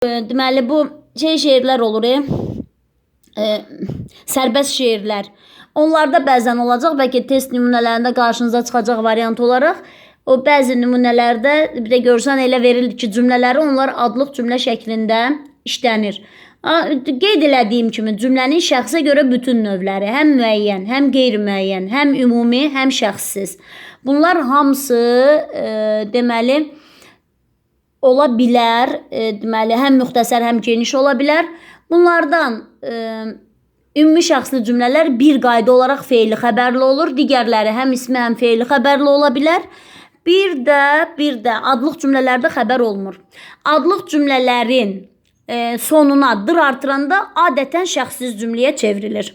Deməli bu şey şeirlər olur. E, e, sərbəst şeirlər. Onlarda bəzən olacaq, bəlkə test nümunələrində qarşınıza çıxacaq variant olaraq. O bəzi nümunələrdə bir də görsən elə verildi ki, cümlələri onlar adlıq cümlə şəklində işlənir. Qeyd elədiyim kimi cümlənin şəxsə görə bütün növləri, həm müəyyən, həm qeyri-müəyyən, həm ümumi, həm şəxssiz. Bunlar hamısı e, deməli ola bilər. E, deməli, həm müxtəsər, həm geniş ola bilər. Bunlardan e, ümumi şəxsli cümlələr bir qayda olaraq feili xəbərli olur. Digərləri həm ismi, həm feili xəbərli ola bilər. Bir də, bir də adlıq cümlələrdə xəbər olmur. Adlıq cümlələrin e, sonuna dır artıranda adətən şəxssiz cümləyə çevrilir.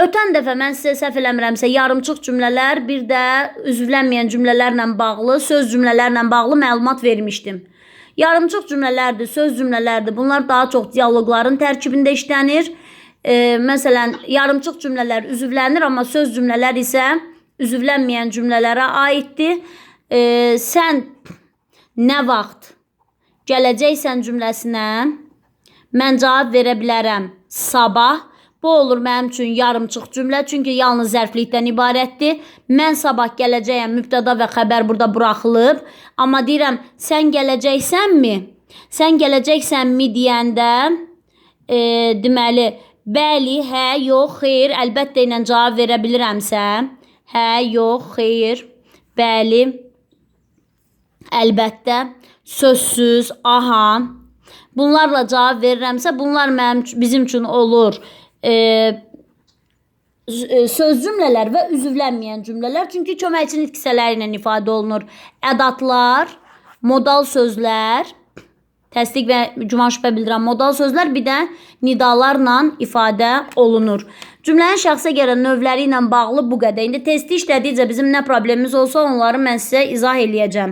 Ötən dəfə mən sizə səhv eləmirəmsə yarımçıq cümlələr, bir də üzvlənməyən cümlələrlə bağlı, söz cümlələrlə bağlı məlumat vermişdim. Yarımçıq cümlələrdir, söz cümlələrdir. Bunlar daha çox dialoqların tərkibində işlənir. E, məsələn, yarımçıq cümlələr üzvlənir, amma söz cümlələr isə üzvlənməyən cümlələrə aiddir. E, sən nə vaxt gələcəksən cümləsinə mən cavab verə bilərəm sabah. Bu olur mənim üçün yarımçıq cümlə, çünki yalnız zərflikdən ibarətdir. Mən sabah gələcəyəm, mübtəda və xəbər burada buraxılıb. Amma deyirəm, sən gələcəksənmi? Sən gələcəksənmi deyəndə, e, deməli, bəli, hə, yox, xeyr, əlbəttə ilə cavab verə bilirəmsə, hə, yox, xeyr, bəli, əlbəttə, sözsüz, aha. Bunlarla cavab verirəmsə, bunlar mənim bizim üçün olur. E, söz cümlələr və üzvlənməyən cümlələr çünki köməkçi nitq hissələri ilə ifadə olunur. Ədadlar, modal sözlər, təsdiq və güman şübhə bildirən modal sözlər, bir də nidalarla ifadə olunur. Cümlənin şəxsə görə növləri ilə bağlı bu qədər. İndi testi işlədikcə bizim nə problemimiz olsa onları mən sizə izah eləyəcəm.